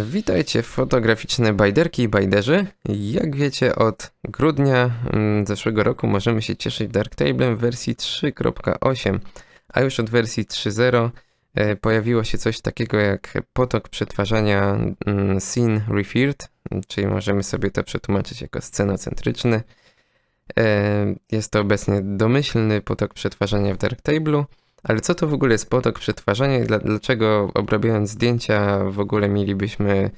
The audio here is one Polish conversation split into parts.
Witajcie fotograficzne bajderki i bajderzy. Jak wiecie, od grudnia mm, zeszłego roku możemy się cieszyć Darktablem w wersji 3.8, a już od wersji 3.0 e, pojawiło się coś takiego jak potok przetwarzania mm, Scene Referred, czyli możemy sobie to przetłumaczyć jako scenocentryczny. E, Jest to obecnie domyślny potok przetwarzania w Darktablu. Ale co to w ogóle jest potok przetwarzania i dla, dlaczego obrabiając zdjęcia w ogóle mielibyśmy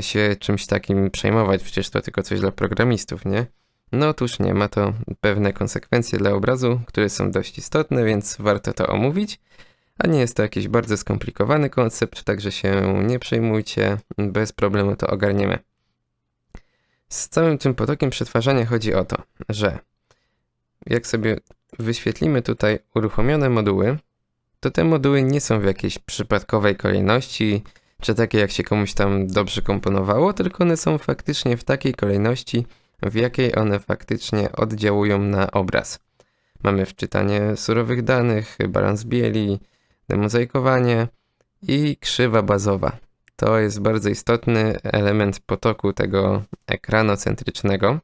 się czymś takim przejmować? Przecież to tylko coś dla programistów, nie? No otóż nie, ma to pewne konsekwencje dla obrazu, które są dość istotne, więc warto to omówić. A nie jest to jakiś bardzo skomplikowany koncept, także się nie przejmujcie, bez problemu to ogarniemy. Z całym tym potokiem przetwarzania chodzi o to, że jak sobie wyświetlimy tutaj uruchomione moduły, to te moduły nie są w jakiejś przypadkowej kolejności, czy takie jak się komuś tam dobrze komponowało, tylko one są faktycznie w takiej kolejności, w jakiej one faktycznie oddziałują na obraz. Mamy wczytanie surowych danych, balans bieli, demozajkowanie i krzywa bazowa. To jest bardzo istotny element potoku tego ekranocentrycznego,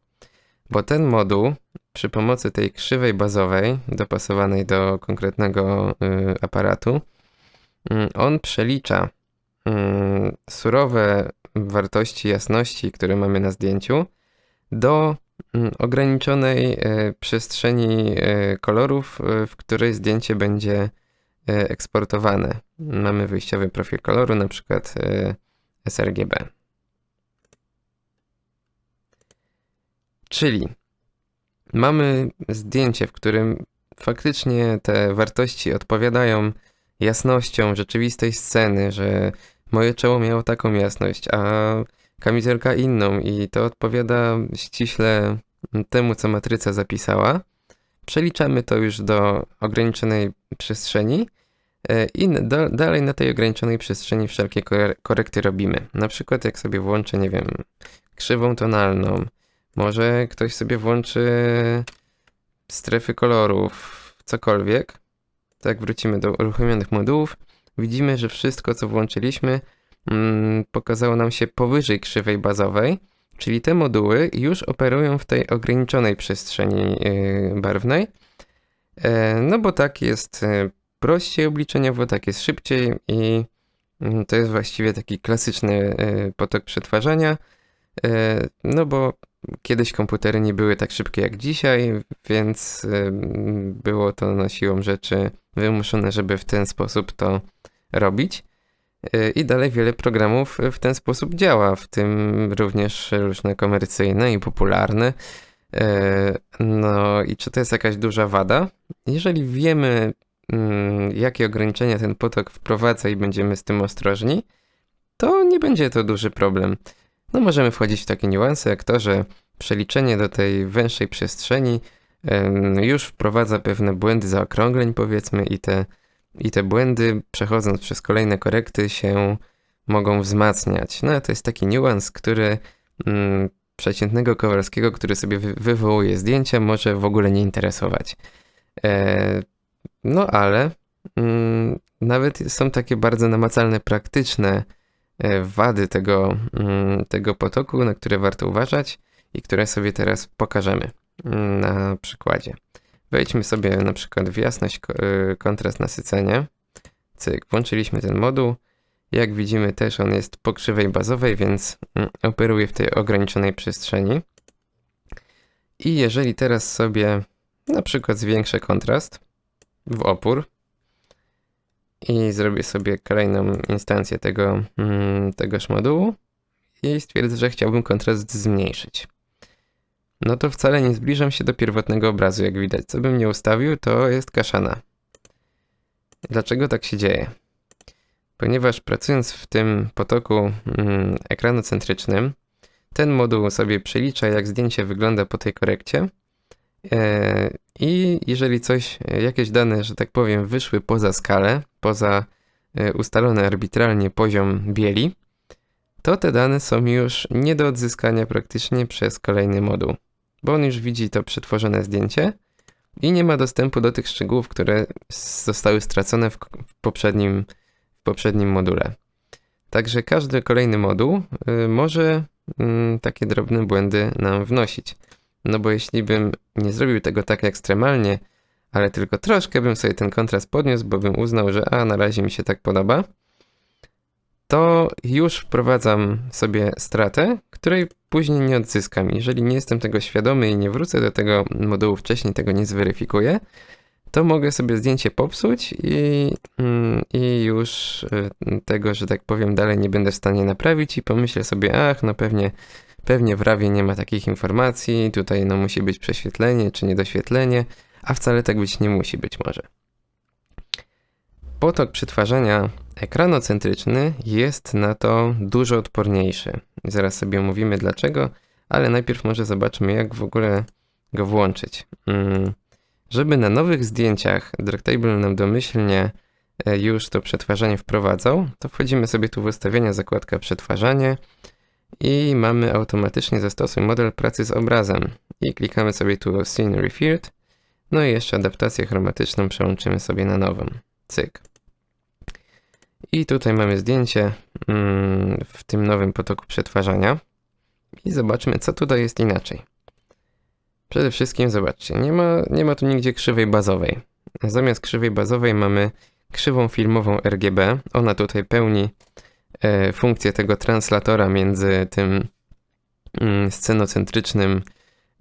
bo ten moduł przy pomocy tej krzywej bazowej, dopasowanej do konkretnego y, aparatu, y, on przelicza y, surowe wartości jasności, które mamy na zdjęciu, do y, ograniczonej y, przestrzeni y, kolorów, y, w której zdjęcie będzie eksportowane. Mamy wyjściowy profil koloru, na przykład sRGB. Czyli mamy zdjęcie, w którym faktycznie te wartości odpowiadają jasnością rzeczywistej sceny, że moje czoło miało taką jasność, a kamizelka inną i to odpowiada ściśle temu, co matryca zapisała. Przeliczamy to już do ograniczonej przestrzeni e, i da, dalej na tej ograniczonej przestrzeni wszelkie kore- korekty robimy. Na przykład jak sobie włączę, nie wiem, krzywą tonalną, może ktoś sobie włączy strefy kolorów, cokolwiek. Tak, wrócimy do uruchomionych modułów. Widzimy, że wszystko, co włączyliśmy, mm, pokazało nam się powyżej krzywej bazowej, czyli te moduły już operują w tej ograniczonej przestrzeni yy, barwnej. E, no bo tak jest e, prościej obliczeniowo, tak jest szybciej i mm, to jest właściwie taki klasyczny e, potok przetwarzania. E, No bo kiedyś komputery nie były tak szybkie jak dzisiaj, więc było to na siłą rzeczy wymuszone, żeby w ten sposób to robić. Y, I dalej wiele programów w ten sposób działa, w tym również różne komercyjne i popularne. Y, No i czy to jest jakaś duża wada? Jeżeli wiemy, mm, jakie ograniczenia ten potok wprowadza i będziemy z tym ostrożni, to nie będzie to duży problem. No możemy wchodzić w takie niuanse jak to, że przeliczenie do tej węższej przestrzeni już wprowadza pewne błędy zaokrągleń powiedzmy i te, i te błędy przechodząc przez kolejne korekty się mogą wzmacniać. No to jest taki niuans, który mm, przeciętnego Kowalskiego, który sobie wy wywołuje zdjęcia, może w ogóle nie interesować. E, no ale mm, nawet są takie bardzo namacalne, praktyczne wady tego, mm, tego potoku, na które warto uważać i które sobie teraz pokażemy mm, na przykładzie. Wejdźmy sobie na przykład w jasność, y, kontrast, nasycenie. Cyk, włączyliśmy ten moduł. Jak widzimy też on jest po krzywej bazowej, więc mm, operuje w tej ograniczonej przestrzeni. I jeżeli teraz sobie na przykład zwiększę kontrast w opór i zrobię sobie kolejną instancję tego, mm, tegoż modułu i stwierdzę, że chciałbym kontrast zmniejszyć. No to wcale nie zbliżam się do pierwotnego obrazu, jak widać. Co bym nie ustawił, to jest kaszana. Dlaczego tak się dzieje? Ponieważ pracując w tym potoku mm, ekranocentrycznym, ten moduł sobie przelicza, jak zdjęcie wygląda po tej korekcie. E, I jeżeli coś, jakieś dane, że tak powiem, wyszły poza skalę, poza e, ustalony arbitralnie poziom bieli, to te dane są już nie do odzyskania praktycznie przez kolejny moduł, bo on już widzi to przetworzone zdjęcie i nie ma dostępu do tych szczegółów, które zostały stracone w, poprzednim, w poprzednim module. Także każdy kolejny moduł może mm, takie drobne błędy nam wnosić. No bo jeśli bym nie zrobił tego tak ekstremalnie, ale tylko troszkę bym sobie ten kontrast podniósł, bo bym uznał, że a na razie mi się tak podoba, to już wprowadzam sobie stratę, której później nie odzyskam. Jeżeli nie jestem tego świadomy i nie wrócę do tego modułu wcześniej, tego nie zweryfikuję, to mogę sobie zdjęcie popsuć i, mm, i już y, tego, że tak powiem, dalej nie będę w stanie naprawić i pomyślę sobie, ach, no pewnie, pewnie w rawie nie ma takich informacji, tutaj no musi być prześwietlenie czy niedoświetlenie, a wcale tak być nie musi być może. Potok przetwarzania ekranocentryczny jest na to dużo odporniejszy. Zaraz sobie omówimy dlaczego, ale najpierw może zobaczmy jak w ogóle go włączyć. Mm, żeby na nowych zdjęciach Darktable nam domyślnie e, już to przetwarzanie wprowadzał, to wchodzimy sobie tu w ustawienia, zakładka przetwarzanie i mamy automatycznie zastosuj model pracy z obrazem i klikamy sobie tu Scene Refilled, no i jeszcze adaptację chromatyczną przełączymy sobie na nową. Cyk. I tutaj mamy zdjęcie mm, w tym nowym potoku przetwarzania i zobaczmy co tutaj jest inaczej. Przede wszystkim zobaczcie, nie ma, nie ma tu nigdzie krzywej bazowej. Zamiast krzywej bazowej mamy krzywą filmową RGB. Ona tutaj pełni funkcję tego translatora między tym mm, scenocentrycznym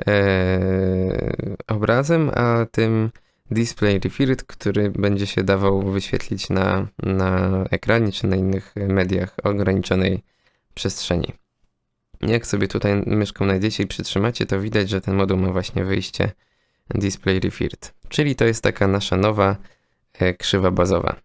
e, obrazem, a tym display refilled, który będzie się dawał wyświetlić na, na ekranie czy na innych mediach ograniczonej przestrzeni. Jak sobie tutaj myszką najdziecie i przytrzymacie, to widać, że ten moduł ma właśnie wyjście Display Refilled. Czyli to jest taka nasza nowa e, krzywa bazowa.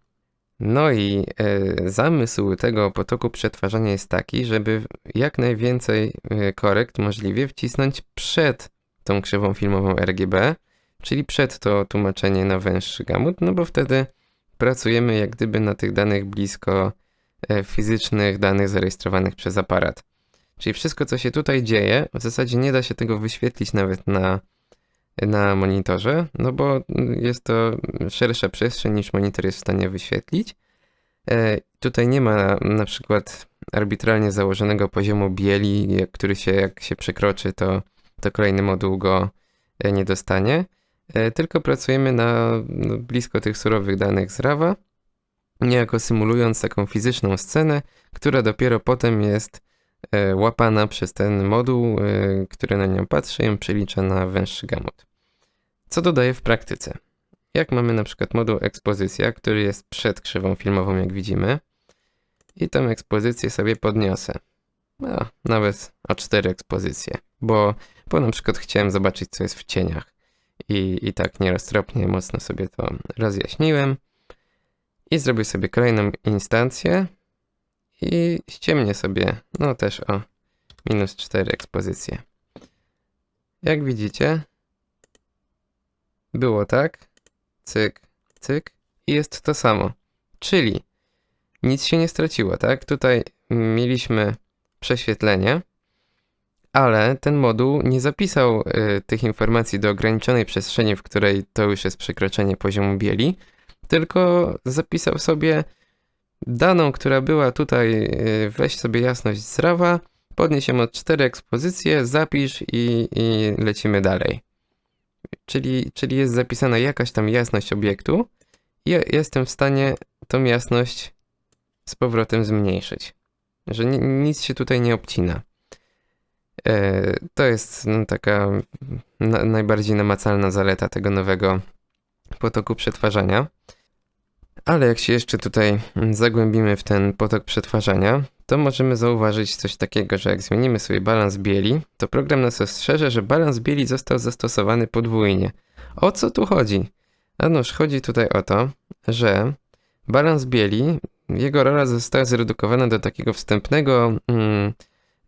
No i e, zamysł tego potoku przetwarzania jest taki, żeby jak najwięcej e, korekt możliwie wcisnąć przed tą krzywą filmową RGB, czyli przed to tłumaczenie na węższy gamut, no bo wtedy pracujemy jak gdyby na tych danych blisko e, fizycznych danych zarejestrowanych przez aparat. Czyli wszystko, co się tutaj dzieje, w zasadzie nie da się tego wyświetlić nawet na, na monitorze, no bo jest to szersza przestrzeń niż monitor jest w stanie wyświetlić. E, tutaj nie ma na przykład arbitralnie założonego poziomu bieli, który się, jak się przekroczy, to, to kolejny moduł go e, nie dostanie. E, tylko pracujemy na no, blisko tych surowych danych z RAWa, niejako symulując taką fizyczną scenę, która dopiero potem jest łapana przez ten moduł, e, który na nią patrzy, ją przelicza na węższy gamut. Co dodaje w praktyce? Jak mamy na przykład moduł ekspozycja, który jest przed krzywą filmową, jak widzimy, i tą ekspozycję sobie podniosę. No, nawet o cztery ekspozycje, bo, bo na przykład chciałem zobaczyć, co jest w cieniach. I, I tak nieroztropnie mocno sobie to rozjaśniłem. I zrobię sobie kolejną instancję, i ściemnię sobie, no też o minus 4 ekspozycje. Jak widzicie, było tak, cyk, cyk i jest to samo. Czyli nic się nie straciło, tak? Tutaj mieliśmy prześwietlenie, ale ten moduł nie zapisał y, tych informacji do ograniczonej przestrzeni, w której to już jest przekroczenie poziomu bieli, tylko zapisał sobie daną, która była tutaj, y, weź sobie jasność z rawa, podnieś ją od cztery ekspozycje, zapisz i, i lecimy dalej. Czyli, czyli jest zapisana jakaś tam jasność obiektu i jestem w stanie tą jasność z powrotem zmniejszyć. Że ni nic się tutaj nie obcina. E, to jest no, taka na, najbardziej namacalna zaleta tego nowego potoku przetwarzania. Ale jak się jeszcze tutaj zagłębimy w ten potok przetwarzania, to możemy zauważyć coś takiego, że jak zmienimy sobie balans bieli, to program nas ostrzeże, że balans bieli został zastosowany podwójnie. O co tu chodzi? Anoż chodzi tutaj o to, że balans bieli, jego rola została zredukowana do takiego wstępnego mm,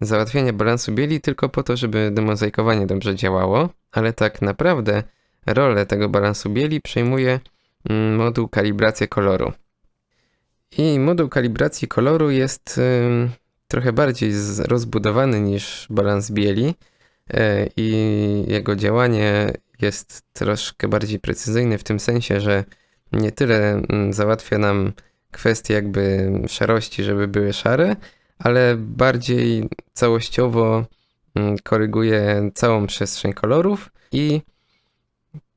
załatwienia balansu bieli tylko po to, żeby demozaikowanie dobrze działało, ale tak naprawdę rolę tego balansu bieli przejmuje moduł kalibracji koloru. I moduł kalibracji koloru jest trochę bardziej rozbudowany niż balans bieli y, i jego działanie jest troszkę bardziej precyzyjne w tym sensie, że nie tyle y, załatwia nam kwestie jakby szarości, żeby były szare, ale bardziej całościowo mm, koryguje całą przestrzeń kolorów i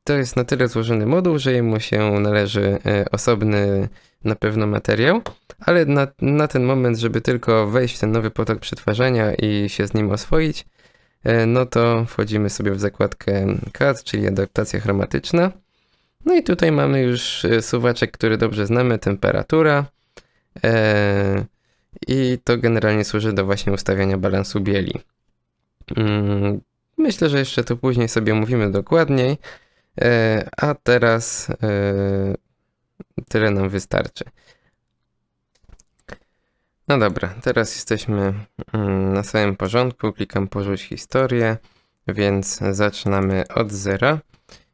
to jest na tyle złożony moduł, że jemu się należy e, osobny na pewno materiał, ale na, na ten moment, żeby tylko wejść w ten nowy potok przetwarzania i się z nim oswoić, e, no to wchodzimy sobie w zakładkę CAD, czyli adaptacja chromatyczna. No i tutaj mamy już e, suwaczek, który dobrze znamy, temperatura. I to generalnie służy do właśnie ustawiania balansu bieli. Mm, myślę, że jeszcze to później sobie mówimy dokładniej. E, a teraz e, tyle nam wystarczy. No dobra, teraz jesteśmy mm, na samym porządku. Klikam porzuć historię, więc zaczynamy od zera.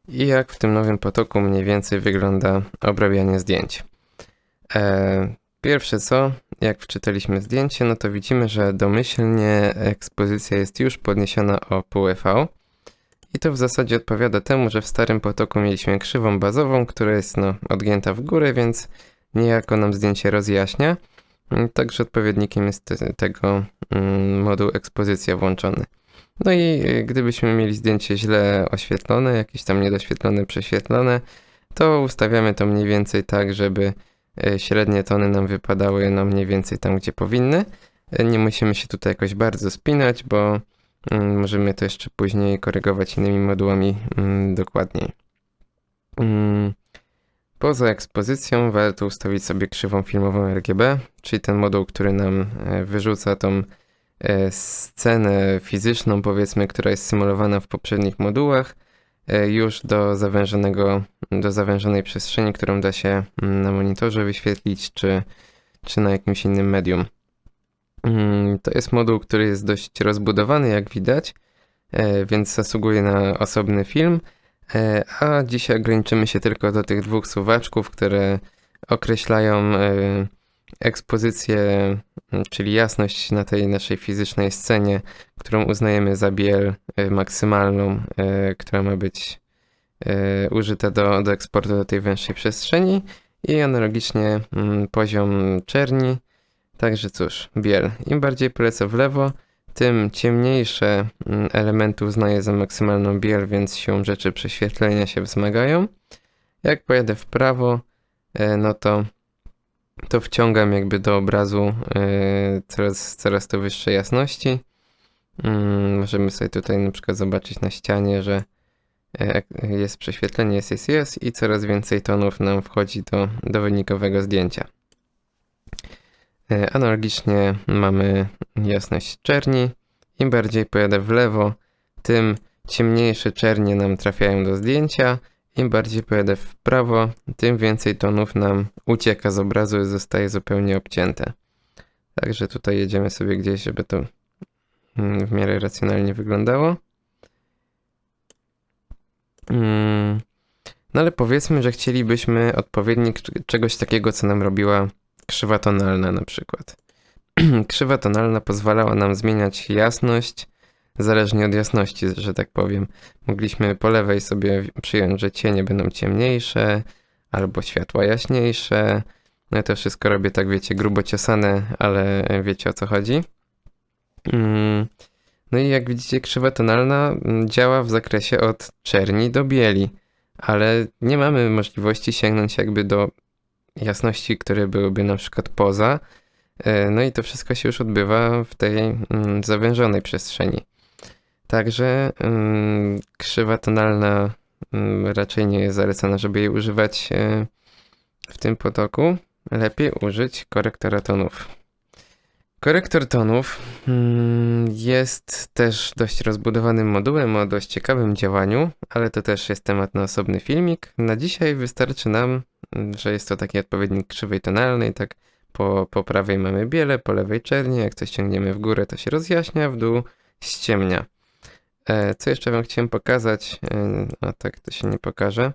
I jak w tym nowym potoku mniej więcej wygląda obrabianie zdjęć. E, pierwsze co, jak wczytaliśmy zdjęcie, no to widzimy, że domyślnie ekspozycja jest już podniesiona o pół EV. I to w zasadzie odpowiada temu, że w starym potoku mieliśmy krzywą bazową, która jest no, odgięta w górę, więc niejako nam zdjęcie rozjaśnia. Także odpowiednikiem jest te, tego mm, moduł ekspozycja włączony. No i y, gdybyśmy mieli zdjęcie źle oświetlone, jakieś tam niedoświetlone, prześwietlone, to ustawiamy to mniej więcej tak, żeby y, średnie tony nam wypadały no mniej więcej tam, gdzie powinny. Y, nie musimy się tutaj jakoś bardzo spinać, bo możemy to jeszcze później korygować innymi modułami mm, dokładniej. Mm, poza ekspozycją warto ustawić sobie krzywą filmową RGB, czyli ten moduł, który nam e, wyrzuca tą e, scenę fizyczną, powiedzmy, która jest symulowana w poprzednich modułach, e, już do zawężonego, do zawężonej przestrzeni, którą da się na monitorze wyświetlić, czy, czy na jakimś innym medium. Mm, to jest moduł, który jest dość rozbudowany, jak widać, e, więc zasługuje na osobny film. E, a dzisiaj ograniczymy się tylko do tych dwóch suwaczków, które określają e, ekspozycję, czyli jasność na tej naszej fizycznej scenie, którą uznajemy za biel maksymalną, która ma być użyta do, do eksportu do tej węższej przestrzeni i analogicznie mm, poziom czerni Także cóż, biel. Im bardziej polecę w lewo, tym ciemniejsze mm, elementy uznaję za maksymalną biel, więc siłą rzeczy prześwietlenia się wzmagają. Jak pojadę w prawo, e, no to, to wciągam jakby do obrazu e, coraz, coraz to wyższej jasności. Mm, możemy sobie tutaj na przykład zobaczyć na ścianie, że e, jest prześwietlenie, jest, jest, jest i coraz więcej tonów nam wchodzi do, do wynikowego zdjęcia. E, analogicznie mamy jasność czerni. Im bardziej pojadę w lewo, tym ciemniejsze czernie nam trafiają do zdjęcia. Im bardziej pojadę w prawo, tym więcej tonów nam ucieka z obrazu i zostaje zupełnie obcięte. Także tutaj jedziemy sobie gdzieś, żeby to mm, w miarę racjonalnie wyglądało. Mm, no ale powiedzmy, że chcielibyśmy odpowiednik czegoś takiego, co nam robiła krzywa tonalna na przykład. krzywa tonalna pozwalała nam zmieniać jasność zależnie od jasności, że tak powiem. Mogliśmy po lewej sobie przyjąć, że cienie będą ciemniejsze albo światła jaśniejsze. No to wszystko robię tak, wiecie, grubo ciosane, ale wiecie o co chodzi. Mm. No i jak widzicie, krzywa tonalna mm, działa w zakresie od czerni do bieli, ale nie mamy możliwości sięgnąć jakby do jasności, które byłyby na przykład poza. E, no i to wszystko się już odbywa w tej mm, zawężonej przestrzeni. Także mm, krzywa tonalna mm, raczej nie jest zalecana, żeby jej używać e, w tym potoku. Lepiej użyć korektora tonów. Korektor tonów jest też dość rozbudowanym modułem o dość ciekawym działaniu, ale to też jest temat na osobny filmik. Na dzisiaj wystarczy nam że jest to taki odpowiednik krzywej tonalnej, tak po, po prawej mamy biele, po lewej czernie, jak coś ciągniemy w górę to się rozjaśnia, w dół ściemnia. E, co jeszcze wam chciałem pokazać, e, a tak to się nie pokaże.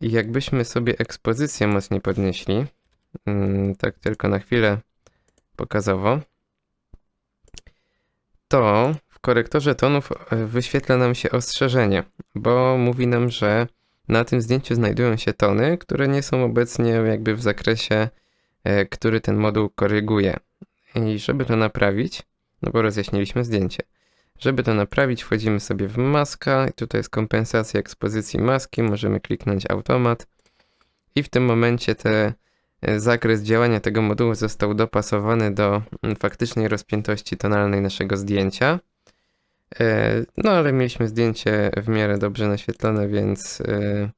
Jakbyśmy sobie ekspozycję mocniej podnieśli, mm, tak tylko na chwilę pokazowo, to w korektorze tonów e, wyświetla nam się ostrzeżenie, bo mówi nam, że na tym zdjęciu znajdują się tony, które nie są obecnie jakby w zakresie e, który ten moduł koryguje. I żeby to naprawić, no bo rozjaśniliśmy zdjęcie. Żeby to naprawić, wchodzimy sobie w maska. Tutaj jest kompensacja ekspozycji maski. Możemy kliknąć automat. I w tym momencie te, e, zakres działania tego modułu został dopasowany do faktycznej rozpiętości tonalnej naszego zdjęcia. E, No ale mieliśmy zdjęcie w miarę dobrze naświetlone, więc, e,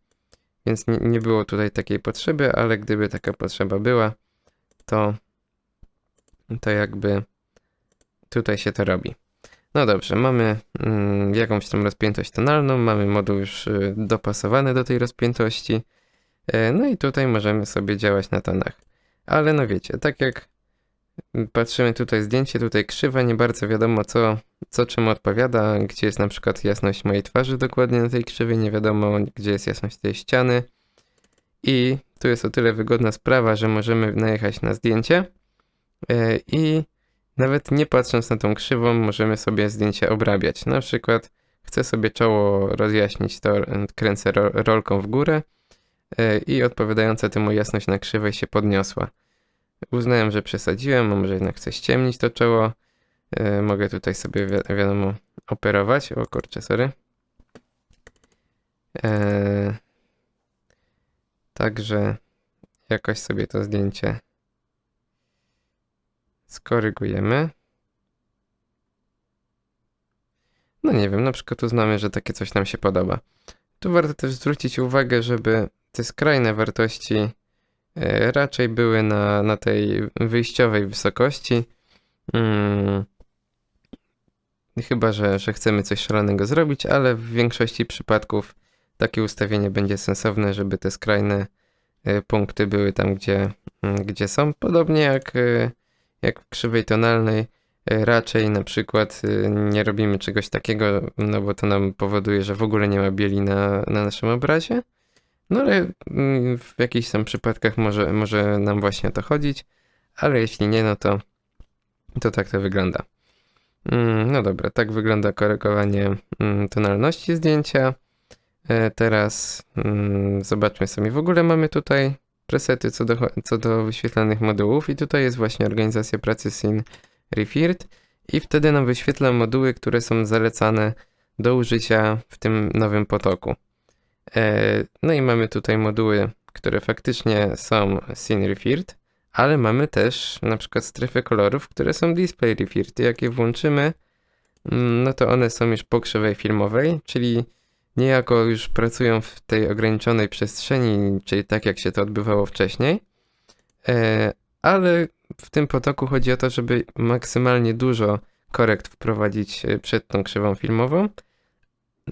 więc nie, było tutaj takiej potrzeby, ale gdyby taka potrzeba była, to, to jakby tutaj się to robi. No dobrze, mamy mm, jakąś tam rozpiętość tonalną, mamy moduł już y, dopasowany do tej rozpiętości. E, no i tutaj możemy sobie działać na tonach. Ale no wiecie, tak jak patrzymy tutaj zdjęcie, tutaj krzywa, nie bardzo wiadomo co, co czemu odpowiada, gdzie jest na przykład jasność mojej twarzy dokładnie na tej krzywej, nie wiadomo gdzie jest jasność tej ściany. I tu jest o tyle wygodna sprawa, że możemy najechać na zdjęcie e, i nawet nie patrząc na tą krzywą, możemy sobie zdjęcie obrabiać. Na przykład chcę sobie czoło rozjaśnić, to kręcę ro rolką w górę e, i odpowiadająca temu jasność na krzywej się podniosła. Uznałem, że przesadziłem, może jednak chcę ściemnić to czoło. E, mogę tutaj sobie wi wiadomo operować. O kurczę, sorry. E, także jakoś sobie to zdjęcie skorygujemy. No nie wiem, na przykład uznamy, że takie coś nam się podoba. Tu warto też zwrócić uwagę, żeby te skrajne wartości raczej były na, na tej wyjściowej wysokości. Hmm. Chyba, że, że chcemy coś szalonego zrobić, ale w większości przypadków takie ustawienie będzie sensowne, żeby te skrajne e, punkty były tam, gdzie, mm, gdzie są. Podobnie jak e, jak w krzywej tonalnej e, raczej na przykład e, nie robimy czegoś takiego, no bo to nam powoduje, że w ogóle nie ma bieli na, na naszym obrazie. No ale mm, w jakichś tam przypadkach może, może nam właśnie o to chodzić, ale jeśli nie, no to, to tak to wygląda. Mm, no dobra, tak wygląda korygowanie mm, tonalności zdjęcia. E, teraz zobaczmy sobie, w ogóle mamy tutaj presety co do, co do wyświetlanych modułów i tutaj jest właśnie organizacja pracy Sin Refirt i wtedy nam wyświetla moduły, które są zalecane do użycia w tym nowym potoku. E, no i mamy tutaj moduły, które faktycznie są Scene Refirt, ale mamy też na przykład strefy kolorów, które są Display Refirt. Jak je włączymy, mm, no to one są już po krzywej filmowej, czyli niejako już pracują w tej ograniczonej przestrzeni, czyli tak jak się to odbywało wcześniej. E, ale w tym potoku chodzi o to, żeby maksymalnie dużo korekt wprowadzić e, przed tą krzywą filmową.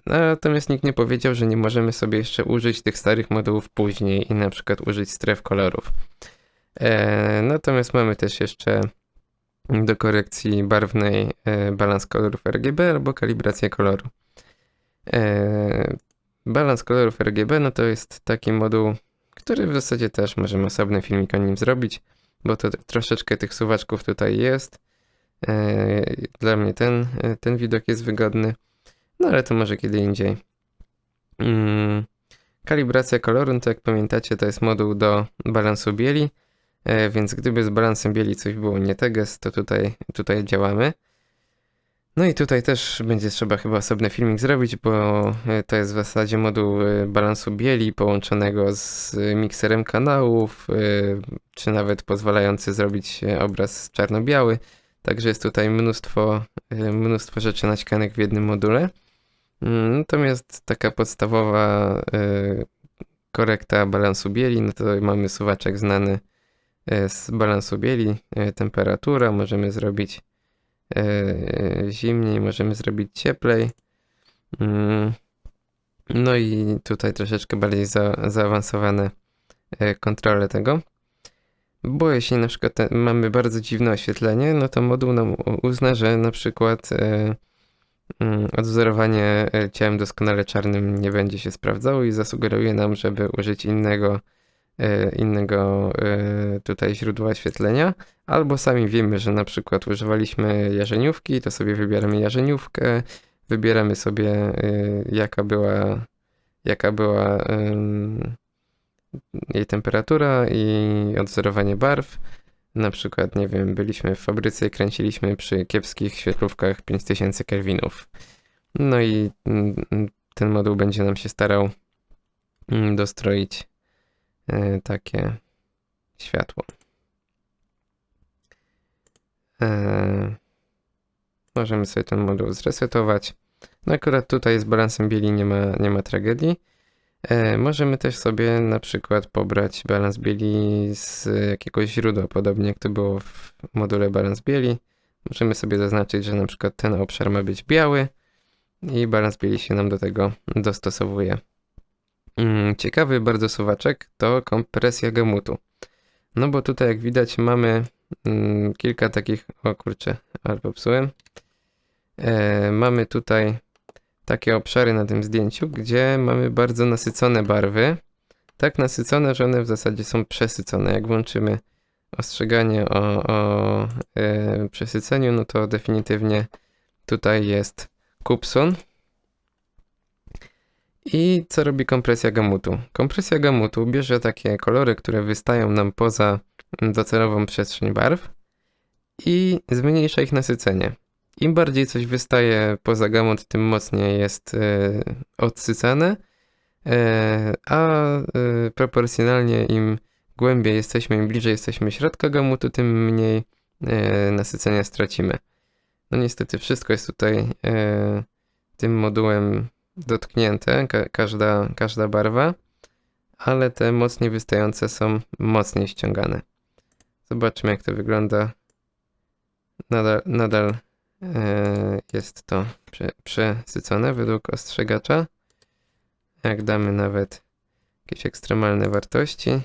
Natomiast nikt nie powiedział, że nie możemy sobie jeszcze użyć tych starych modułów później i na przykład użyć stref kolorów. E, natomiast mamy też jeszcze do korekcji barwnej balans kolorów RGB albo kalibrację koloru. E, balans kolorów RGB no to jest taki moduł, który w zasadzie też możemy osobny filmik o nim zrobić, bo to troszeczkę tych suwaczków tutaj jest. E, dla mnie ten, e, ten widok jest wygodny, no ale to może kiedy indziej. Mm, kalibracja koloru, no to jak pamiętacie, to jest moduł do balansu bieli, więc gdyby z balansem bieli coś było nie teges, to tutaj, tutaj działamy. No i tutaj też będzie trzeba chyba osobny filmik zrobić, bo e, to jest w zasadzie moduł e, balansu bieli połączonego z mikserem kanałów, e, czy nawet pozwalający zrobić obraz czarno-biały. Także jest tutaj mnóstwo, mnóstwo rzeczy naćkanych w jednym module. Mm, natomiast taka podstawowa korekta balansu bieli, no to mamy suwaczek znany z balansu bieli, temperatura, możemy zrobić zimniej, możemy zrobić cieplej. Mm. No i tutaj troszeczkę bardziej za, zaawansowane kontrole tego. Bo jeśli na przykład mamy bardzo dziwne oświetlenie, no to moduł nam uzna, że na przykład odwzorowanie ciałem doskonale czarnym nie będzie się sprawdzało i zasugeruje nam, żeby użyć innego E, innego e, tutaj źródła oświetlenia, albo sami wiemy, że na przykład używaliśmy jarzeniówki, to sobie wybieramy jarzeniówkę, wybieramy sobie e, jaka była jaka była jej temperatura i odwzorowanie barw. Na przykład, nie wiem, byliśmy w fabryce i kręciliśmy przy kiepskich świetlówkach 5000 kelwinów. No i mm, mm, ten moduł będzie nam się starał mm, dostroić e, takie światło. E, możemy sobie ten moduł zresetować. No akurat tutaj z balansem bieli nie ma, nie ma tragedii. E, możemy też sobie na przykład pobrać balans bieli z jakiegoś źródła, podobnie jak to było w module balans bieli. Możemy sobie zaznaczyć, że na przykład ten obszar ma być biały i balans bieli się nam do tego dostosowuje. Mm, ciekawy bardzo suwaczek to kompresja gamutu. No bo tutaj jak widać mamy mm, kilka takich, o kurczę, ale popsułem. E, mamy tutaj takie obszary na tym zdjęciu, gdzie mamy bardzo nasycone barwy. Tak nasycone, że one w zasadzie są przesycone. Jak włączymy ostrzeganie o, o e, przesyceniu, no to definitywnie tutaj jest kupson. I co robi kompresja gamutu? Kompresja gamutu bierze takie kolory, które wystają nam poza docelową przestrzeń barw i zmniejsza ich nasycenie. Im bardziej coś wystaje poza gamut, tym mocniej jest e, odsycane, e, a e, proporcjonalnie im głębiej jesteśmy, im bliżej jesteśmy środka gamutu, tym mniej nasycenia stracimy. No niestety wszystko jest tutaj tym modułem dotknięte, ka każda, każda barwa, ale te mocniej wystające są mocniej ściągane. Zobaczmy jak to wygląda. Nadal, nadal jest to prze, przesycone według ostrzegacza. Jak damy nawet jakieś ekstremalne wartości,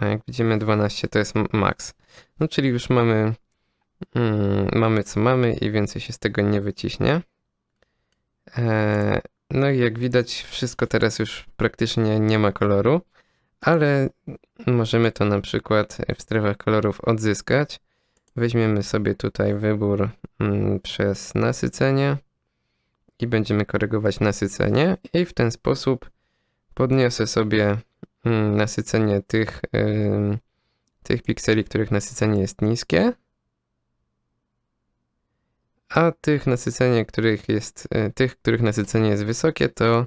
A jak widzimy 12 to jest max. No czyli już mamy, mm, mamy co mamy i więcej się z tego nie wyciśnie. E, no i jak widać wszystko teraz już praktycznie nie ma koloru, ale możemy to na przykład w strefach kolorów odzyskać. Weźmiemy sobie tutaj wybór mm, przez nasycenie i będziemy korygować nasycenie i w ten sposób podniosę sobie Mm, nasycenie tych, tych pikseli, których nasycenie jest niskie, a tych nasycenie, których jest, e, tych, których nasycenie jest wysokie, to,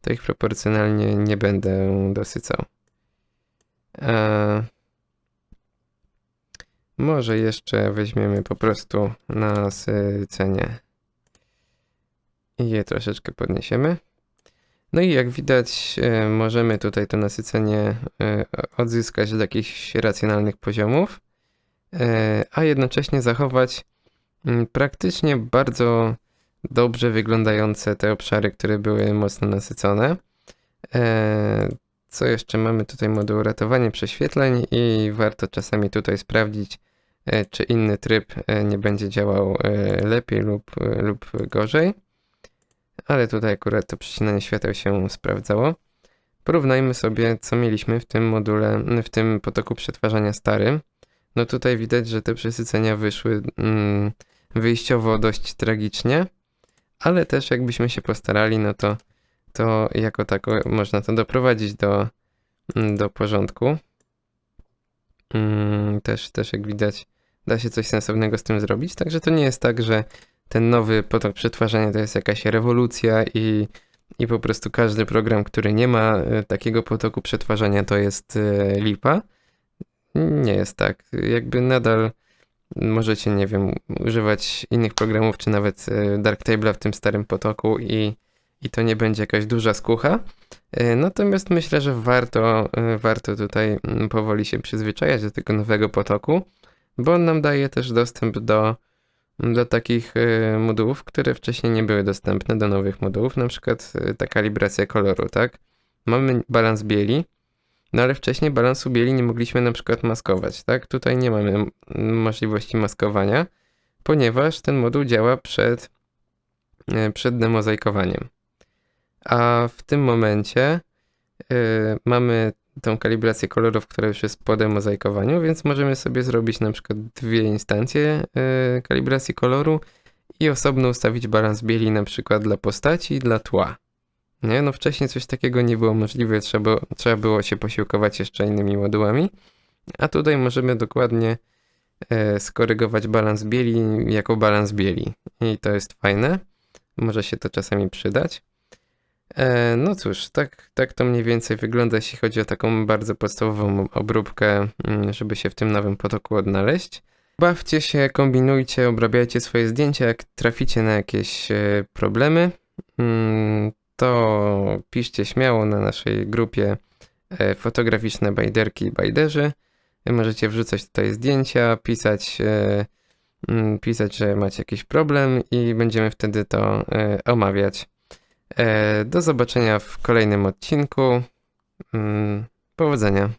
to ich proporcjonalnie nie będę dosycał. A może jeszcze weźmiemy po prostu nasycenie i je troszeczkę podniesiemy. No i jak widać, e, możemy tutaj to nasycenie e, odzyskać do jakichś racjonalnych poziomów, e, a jednocześnie zachować praktycznie bardzo dobrze wyglądające te obszary, które były mocno nasycone. Co jeszcze mamy tutaj moduł ratowanie prześwietleń i warto czasami tutaj sprawdzić, czy inny tryb nie będzie działał lepiej lub, lub gorzej ale tutaj akurat to przecinanie świateł się sprawdzało. Porównajmy sobie, co mieliśmy w tym module, w tym potoku przetwarzania starym. No tutaj widać, że te przesycenia wyszły mm, wyjściowo dość tragicznie, ale też jakbyśmy się postarali, no to, to jako tako można to doprowadzić do, mm, do porządku. Mm, też, też jak widać, da się coś sensownego z tym zrobić, także to nie jest tak, że ten nowy potok przetwarzania to jest jakaś rewolucja i, i po prostu każdy program, który nie ma e, takiego potoku przetwarzania, to jest e, lipa. Nie jest tak. Jakby nadal możecie, nie wiem, używać innych programów, czy nawet e, Darktable'a w tym starym potoku i, i to nie będzie jakaś duża skucha. Natomiast myślę, że warto, warto tutaj mm, powoli się przyzwyczajać do tego nowego potoku, bo on nam daje też dostęp do do takich y, modułów, które wcześniej nie były dostępne do nowych modułów, na przykład y, ta kalibracja koloru, tak? Mamy balans bieli, no ale wcześniej balansu bieli nie mogliśmy na przykład maskować, tak? Tutaj nie mamy możliwości maskowania, ponieważ ten moduł działa przed, y, przed demozajkowaniem. A w tym momencie mamy tą kalibrację kolorów, która już jest po demozaikowaniu, więc możemy sobie zrobić na przykład dwie instancje e, kalibracji koloru i osobno ustawić balans bieli na przykład dla postaci i dla tła. Nie, no wcześniej coś takiego nie było możliwe, trzeba, trzeba było się posiłkować jeszcze innymi modułami, a tutaj możemy dokładnie e, skorygować balans bieli jako balans bieli. I to jest fajne, może się to czasami przydać. E, no cóż, tak, tak to mniej więcej wygląda, jeśli chodzi o taką bardzo podstawową obróbkę, mm, żeby się w tym nowym potoku odnaleźć. Bawcie się, kombinujcie, obrabiajcie swoje zdjęcia, jak traficie na jakieś e, problemy, mm, to piszcie śmiało na naszej grupie e, fotograficzne bajderki i bajderzy. Możecie wrzucać tutaj zdjęcia, pisać, e, mm, pisać, że macie jakiś problem i będziemy wtedy to e, omawiać. Do zobaczenia w kolejnym odcinku. Mm, Powodzenia.